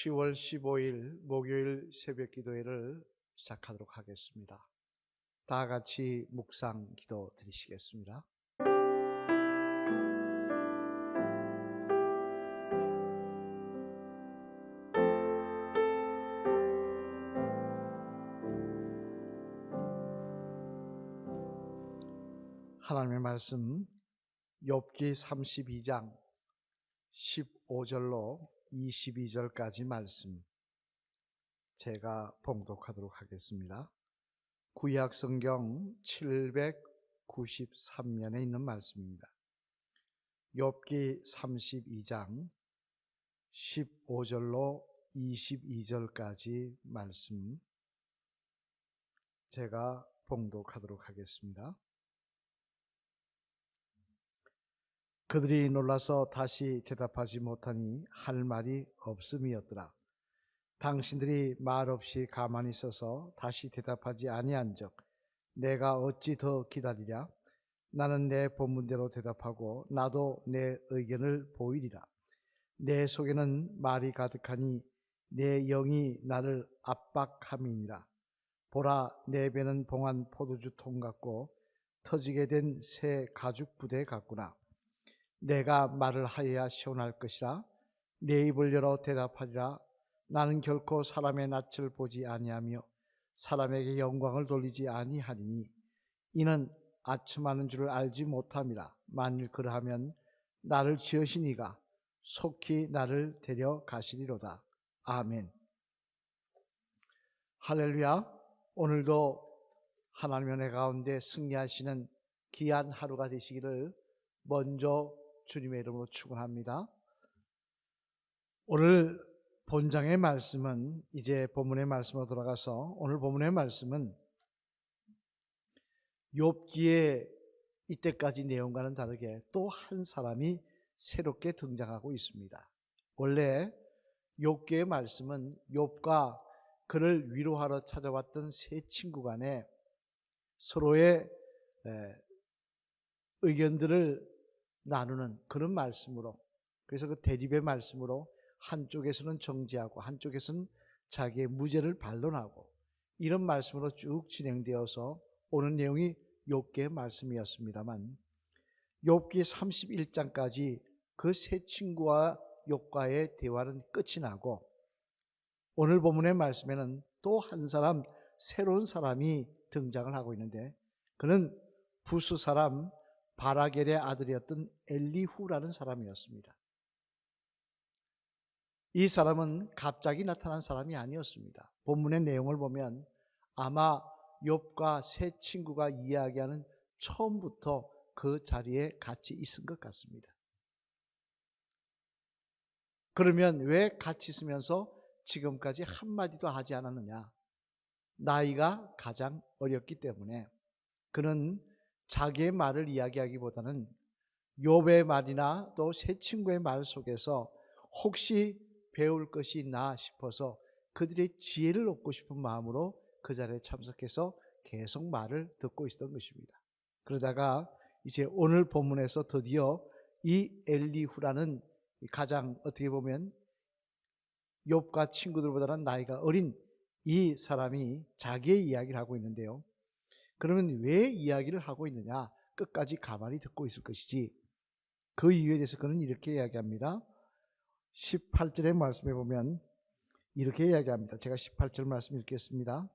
10월 15일 목요일 새벽 기도회를 시작하도록 하겠습니다. 다 같이 묵상 기도 드리시겠습니다. 하나님의 말씀 욥기 32장 15절로 22절까지 말씀 제가 봉독하도록 하겠습니다. 구약 성경 793면에 있는 말씀입니다. 욥기 32장 15절로 22절까지 말씀 제가 봉독하도록 하겠습니다. 그들이 놀라서 다시 대답하지 못하니 할 말이 없음이었더라. 당신들이 말없이 가만히 있어서 다시 대답하지 아니한적 내가 어찌 더 기다리랴? 나는 내 본문대로 대답하고 나도 내 의견을 보이리라. 내 속에는 말이 가득하니 내 영이 나를 압박함이니라. 보라 내 배는 봉한 포도주 통 같고 터지게 된 새 가죽 부대 같구나. 내가 말을 하여야 시원할 것이라. 내 입을 열어 대답하리라. 나는 결코 사람의 낯을 보지 아니하며 사람에게 영광을 돌리지 아니하리니 이는 아첨하는 줄을 알지 못함이라. 만일 그러하면 나를 지으신 이가 속히 나를 데려가시리로다. 아멘. 할렐루야. 오늘도 하나님의 가운데 승리하시는 귀한 하루가 되시기를 먼저 주님의 이름으로 축원합니다. 오늘 본장의 말씀은 이제 본문의 말씀으로 돌아가서 오늘 본문의 말씀은 욥기의 이때까지 내용과는 다르게 또 한 사람이 새롭게 등장하고 있습니다. 원래 욥기의 말씀은 욥과 그를 위로하러 찾아왔던 세 친구 간에 서로의 의견들을 나누는 그런 말씀으로 그래서 그 대립의 말씀으로 한쪽에서는 정지하고 한쪽에서는 자기의 무죄를 반론하고 이런 말씀으로 쭉 진행되어서 오는 내용이 욥기의 말씀이었습니다만 욥기 31장까지 그 세 친구와 욥과의 대화는 끝이 나고 오늘 본문의 말씀에는 또 한 사람 새로운 사람이 등장을 하고 있는데 그는 부수 사람 바라겔의 아들이었던 엘리후라는 사람이었습니다. 이 사람은 갑자기 나타난 사람이 아니었습니다. 본문의 내용을 보면 아마 욥과 세 친구가 이야기하는 처음부터 그 자리에 같이 있은 것 같습니다. 그러면 왜 같이 있으면서 지금까지 한마디도 하지 않았느냐? 나이가 가장 어렸기 때문에 그는 자기의 말을 이야기하기보다는 욥의 말이나 또새 친구의 말 속에서 혹시 배울 것이 있나 싶어서 그들의 지혜를 얻고 싶은 마음으로 그 자리에 참석해서 계속 말을 듣고 있었던 것입니다. 그러다가 이제 오늘 본문에서 드디어 이 엘리후라는 가장 어떻게 보면 욥과 친구들보다는 나이가 어린 이 사람이 자기의 이야기를 하고 있는데요. 그러면 왜 이야기를 하고 있느냐? 끝까지 가만히 듣고 있을 것이지. 그 이유에 대해서 그는 이렇게 이야기합니다. 18절의 말씀에 보면 이렇게 이야기합니다. 제가 18절 말씀 읽겠습니다.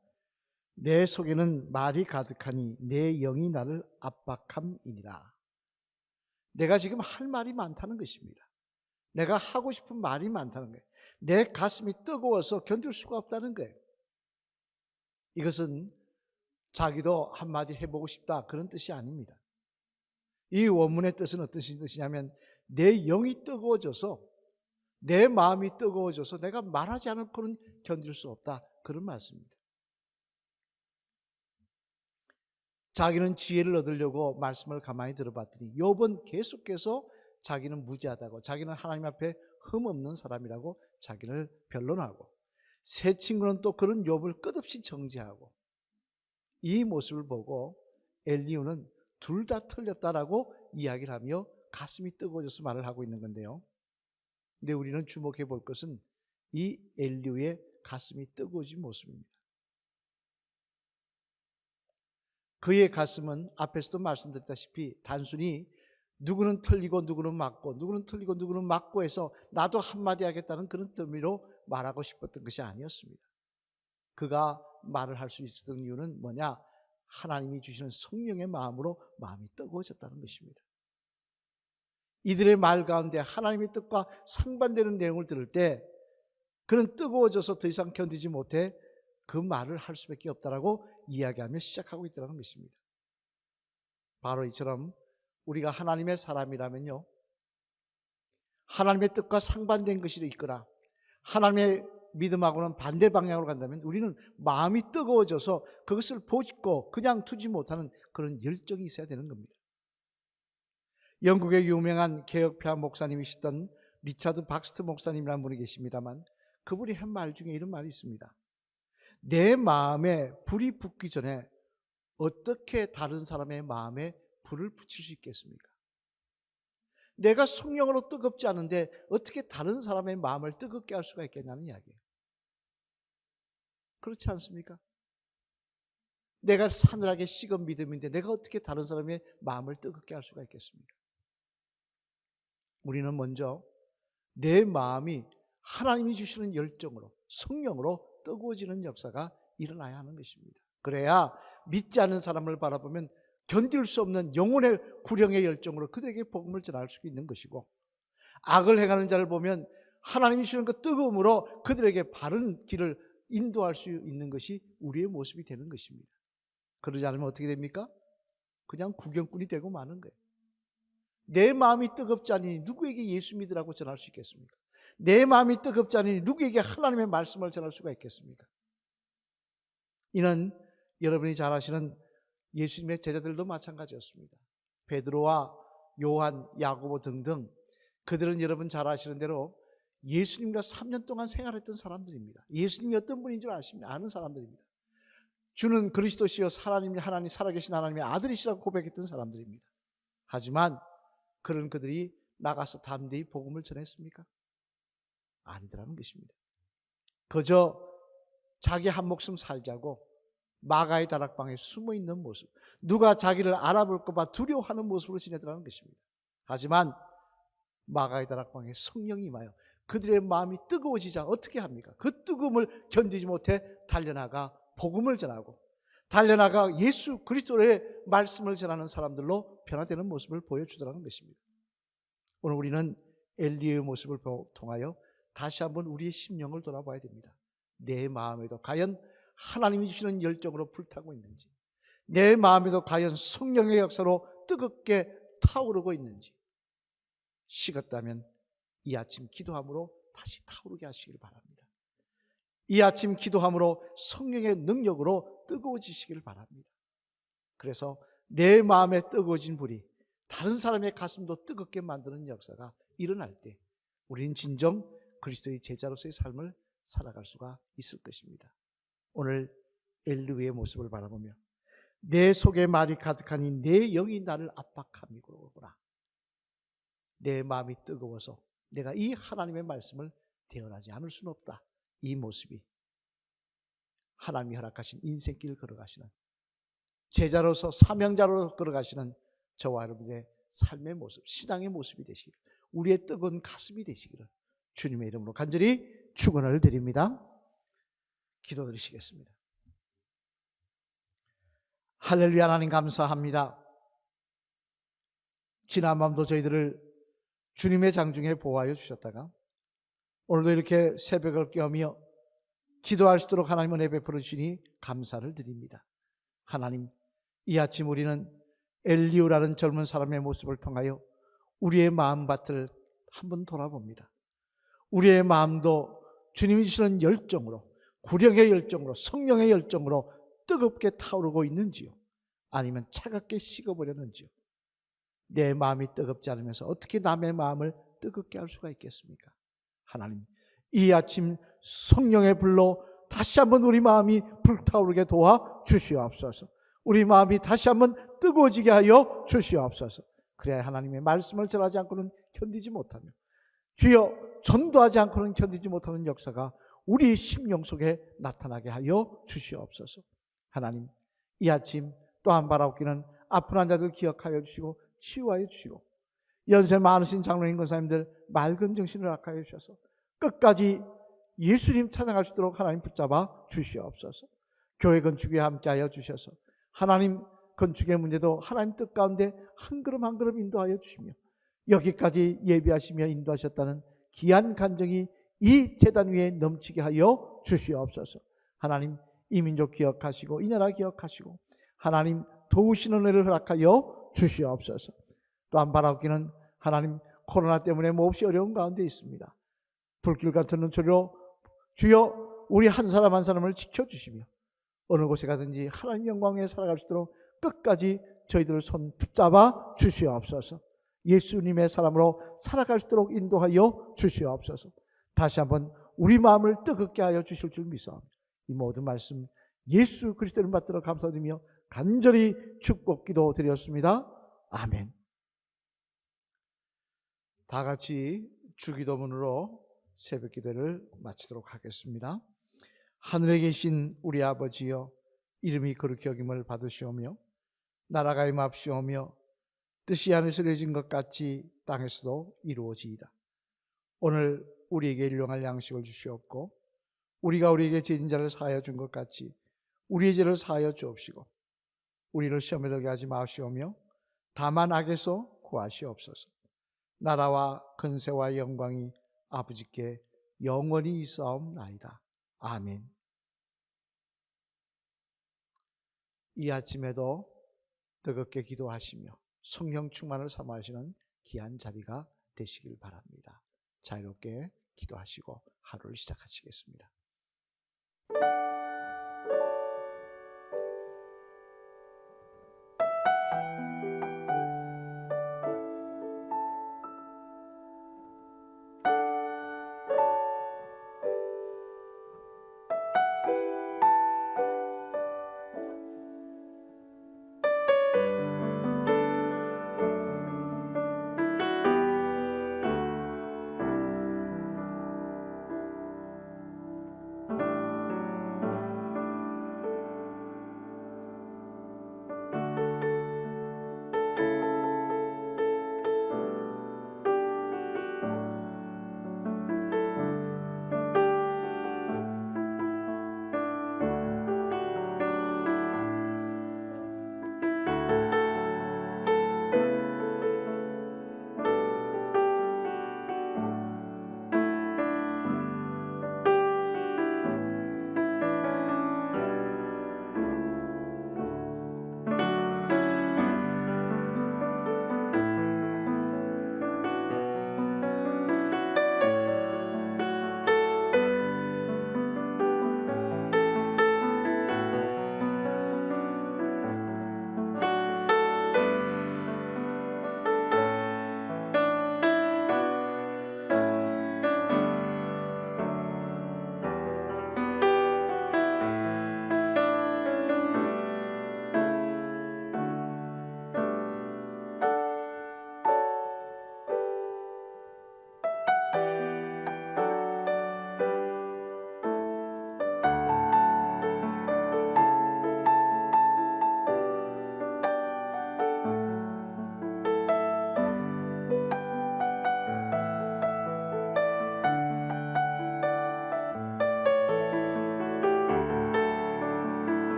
내 속에는 말이 가득하니 내 영이 나를 압박함이니라. 내가 지금 할 말이 많다는 것입니다. 내가 하고 싶은 말이 많다는 거예요. 내 가슴이 뜨거워서 견딜 수가 없다는 거예요. 이것은 자기도 한마디 해보고 싶다. 그런 뜻이 아닙니다. 이 원문의 뜻은 어떤 뜻이냐면 내 영이 뜨거워져서 내 마음이 뜨거워져서 내가 말하지 않고는 견딜 수 없다. 그런 말씀입니다. 자기는 지혜를 얻으려고 말씀을 가만히 들어봤더니 욥은 계속해서 자기는 무지하다고 자기는 하나님 앞에 흠없는 사람이라고 자기를 변론하고 새 친구는 또 그런 욥을 끝없이 정지하고 이 모습을 보고 엘리우는 둘 다 틀렸다라고 이야기를 하며 가슴이 뜨거워져서 말을 하고 있는 건데요. 근데 우리는 주목해 볼 것은 이 엘리우의 가슴이 뜨거워진 모습입니다. 그의 가슴은 앞에서도 말씀드렸다시피 단순히 누구는 틀리고 누구는 맞고 누구는 틀리고 누구는 맞고 해서 나도 한마디 하겠다는 그런 의미로 말하고 싶었던 것이 아니었습니다. 그가 말을 할 수 있었던 이유는 뭐냐? 하나님이 주시는 성령의 마음으로 마음이 뜨거워졌다는 것입니다. 이들의 말 가운데 하나님의 뜻과 상반되는 내용을 들을 때 그는 뜨거워져서 더 이상 견디지 못해 그 말을 할 수밖에 없다라고 이야기하며 시작하고 있다는 것입니다. 바로 이처럼 우리가 하나님의 사람이라면요. 하나님의 뜻과 상반된 것이 있거나 하나님의 믿음하고는 반대 방향으로 간다면 우리는 마음이 뜨거워져서 그것을 보고 그냥 두지 못하는 그런 열정이 있어야 되는 겁니다. 영국의 유명한 개혁파 목사님이셨던 리차드 박스트 목사님이라는 분이 계십니다만 그분이 한 말 중에 이런 말이 있습니다. 내 마음에 불이 붙기 전에 어떻게 다른 사람의 마음에 불을 붙일 수 있겠습니까? 내가 성령으로 뜨겁지 않은데 어떻게 다른 사람의 마음을 뜨겁게 할 수가 있겠냐는 이야기예요. 그렇지 않습니까? 내가 사늘하게 식은 믿음인데 내가 어떻게 다른 사람의 마음을 뜨겁게 할 수가 있겠습니까? 우리는 먼저 내 마음이 하나님이 주시는 열정으로 성령으로 뜨거워지는 역사가 일어나야 하는 것입니다. 그래야 믿지 않는 사람을 바라보면 견딜 수 없는 영혼의 구령의 열정으로 그들에게 복음을 전할 수 있는 것이고 악을 행하는 자를 보면 하나님이 주시는 그 뜨거움으로 그들에게 바른 길을 인도할 수 있는 것이 우리의 모습이 되는 것입니다. 그러지 않으면 어떻게 됩니까? 그냥 구경꾼이 되고 마는 거예요. 내 마음이 뜨겁지 않으니 누구에게 예수 믿으라고 전할 수 있겠습니까? 내 마음이 뜨겁지 않으니 누구에게 하나님의 말씀을 전할 수가 있겠습니까? 이는 여러분이 잘 아시는 예수님의 제자들도 마찬가지였습니다. 베드로와 요한, 야고보 등등 그들은 여러분 잘 아시는 대로 예수님과 3년 동안 생활했던 사람들입니다. 예수님이 어떤 분인 줄 아십니까? 아는 사람들입니다. 주는 그리스도시요 하나님 하나님 살아계신 하나님의 아들이시라고 고백했던 사람들입니다. 하지만 그런 그들이 나가서 담대히 복음을 전했습니까? 아니더라는 것입니다. 그저 자기 한 목숨 살자고 마가의 다락방에 숨어 있는 모습, 누가 자기를 알아볼까봐 두려워하는 모습으로 지내더라는 것입니다. 하지만 마가의 다락방에 성령이 임하여 그들의 마음이 뜨거워지자 어떻게 합니까? 그 뜨거움을 견디지 못해 달려나가 복음을 전하고 달려나가 예수 그리스도의 말씀을 전하는 사람들로 변화되는 모습을 보여주더라는 것입니다. 오늘 우리는 엘리의 모습을 통하여 다시 한번 우리의 심령을 돌아봐야 됩니다. 내 마음에도 과연 하나님이 주시는 열정으로 불타고 있는지, 내 마음에도 과연 성령의 역사로 뜨겁게 타오르고 있는지, 식었다면 이 아침 기도함으로 다시 타오르게 하시길 바랍니다. 이 아침 기도함으로 성령의 능력으로 뜨거워지시길 바랍니다. 그래서 내 마음에 뜨거워진 불이 다른 사람의 가슴도 뜨겁게 만드는 역사가 일어날 때 우리는 진정 그리스도의 제자로서의 삶을 살아갈 수가 있을 것입니다. 오늘 엘르의 모습을 바라보며 내 속에 말이 가득하니 내 영이 나를 압박함이구나. 내 마음이 뜨거워서 내가 이 하나님의 말씀을 대언하지 않을 수는 없다. 이 모습이 하나님이 허락하신 인생길을 걸어가시는 제자로서 사명자로 걸어가시는 저와 여러분의 삶의 모습, 신앙의 모습이 되시기를 우리의 뜨거운 가슴이 되시기를 주님의 이름으로 간절히 축원을 드립니다. 기도드리시겠습니다. 할렐루야 하나님 감사합니다. 지난 밤도 저희들을 주님의 장중에 보호하여 주셨다가 오늘도 이렇게 새벽을 깨우며 기도할 수 있도록 하나님 은혜 베풀어 주시니 감사를 드립니다. 하나님, 이 아침 우리는 엘리오라는 젊은 사람의 모습을 통하여 우리의 마음밭을 한번 돌아봅니다. 우리의 마음도 주님이 주시는 열정으로, 구령의 열정으로, 성령의 열정으로 뜨겁게 타오르고 있는지요? 아니면 차갑게 식어버렸는지요? 내 마음이 뜨겁지 않으면서 어떻게 남의 마음을 뜨겁게 할 수가 있겠습니까? 하나님, 이 아침 성령의 불로 다시 한번 우리 마음이 불타오르게 도와 주시옵소서. 우리 마음이 다시 한번 뜨거워지게 하여 주시옵소서. 그래야 하나님의 말씀을 전하지 않고는 견디지 못하며 주여 전도하지 않고는 견디지 못하는 역사가 우리 심령 속에 나타나게 하여 주시옵소서. 하나님, 이 아침 또한 바라옵기는 아픈 환자들 기억하여 주시고 치유하여 주시고 연세 많으신 장로님 권사님들 맑은 정신을 악하여 주셔서 끝까지 예수님 찬양할 수 있도록 하나님 붙잡아 주시옵소서. 교회 건축에 함께하여 주셔서 하나님 건축의 문제도 하나님 뜻 가운데 한 걸음 한 걸음 인도하여 주시며 여기까지 예비하시며 인도하셨다는 귀한 간정이 이 재단 위에 넘치게 하여 주시옵소서. 하나님 이 민족 기억하시고 이 나라 기억하시고 하나님 도우시는 은혜를 허락하여 주시옵소서. 또한 바라옵기는 하나님 코로나 때문에 몹시 어려운 가운데 있습니다. 불길 같은 눈초리로 주여 우리 한 사람 한 사람을 지켜주시며 어느 곳에 가든지 하나님 영광에 살아갈 수 있도록 끝까지 저희들을 손 붙잡아 주시옵소서. 예수님의 사람으로 살아갈 수 있도록 인도하여 주시옵소서. 다시 한번 우리 마음을 뜨겁게 하여 주실 줄 믿사옵니다. 이 모든 말씀 예수 그리스도를 받들어 감사드리며 간절히 축복 기도 드렸습니다. 아멘. 다 같이 주기도문으로 새벽 기도를 마치도록 하겠습니다. 하늘에 계신 우리 아버지여 이름이 거룩히 여김을 받으시오며 나라가 임합시오며 뜻이 하늘에서 이루어진 것 같이 땅에서도 이루어지이다. 오늘 우리에게 일용할 양식을 주시옵고 우리가 우리에게 죄진 자를 사하여 준 것 같이 우리의 죄를 사하여 주옵시고 우리를 시험에 들게 하지 마시오며 다만 악에서 구하시옵소서. 나라와 근세와 영광이 아버지께 영원히 있사옵나이다. 아멘. 이 아침에도 뜨겁게 기도하시며 성령 충만을 삼아하시는 귀한 자리가 되시길 바랍니다. 자유롭게 기도하시고 하루를 시작하시겠습니다.